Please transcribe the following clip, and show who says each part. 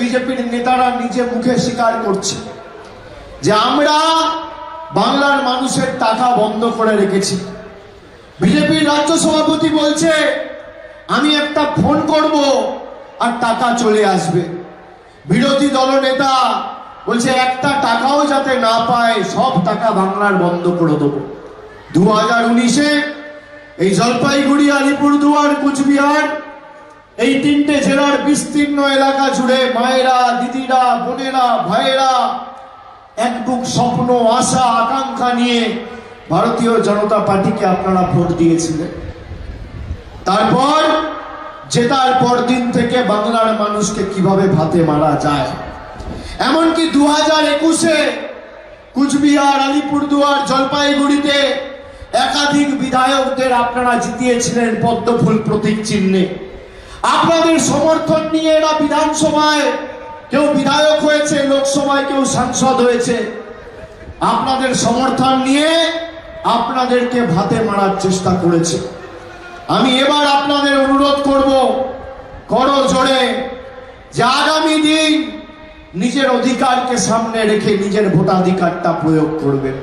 Speaker 1: বিজেপির নেতারা নিজে মুখে স্বীকার করছে যে আমরা বাংলার মানুষের টাকা বন্ধ করে রেখেছি। বিজেপির রাজ্য সভাপতি বলছে, আমি একটা ফোন করব আর টাকা চলে আসবে। বিরোধী দলনেতা বলছে, একটা টাকাও যাতে না পায়, সব টাকা বাংলার বন্ধ করে দেবো। দু হাজার উনিশে এই জলপাইগুড়ি, আলিপুরদুয়ার, কুচবিহার এই তিনটে জেলার বিস্তীর্ণ এলাকা জুড়ে মায়েরা, দিদিরা, বোনেরা, ভাইয়েরা এক বুক স্বপ্ন, আশা, আকাঙ্ক্ষা নিয়ে ভারতীয় জনতা পার্টিকে আপনারা ভোট দিয়েছিলেন। তারপর জেতার পর দিন থেকে বাংলার মানুষকে কীভাবে ভাতে মারা যায়, এমনকি দু হাজার একুশে কুচবিহার, আলিপুরদুয়ার, জলপাইগুড়িতে একাধিক বিধায়কদের আপনারা জিতিয়েছিলেন পদ্মফুল প্রতীক চিহ্নে। আপনাদের সমর্থন নিয়ে এরা বিধানসভায় কেউ বিধায়ক হয়েছে, লোকসভায় কেউ সাংসদ হয়েছে। আপনাদের সমর্থন নিয়ে আপনাদেরকে ভাতে মারার চেষ্টা করেছে। আমি এবার আপনাদের অনুরোধ করব, করো জোরে, যে আগামী দিন নিজের অধিকারকে সামনে রেখে নিজের ভোটাধিকারটা প্রয়োগ করবেন।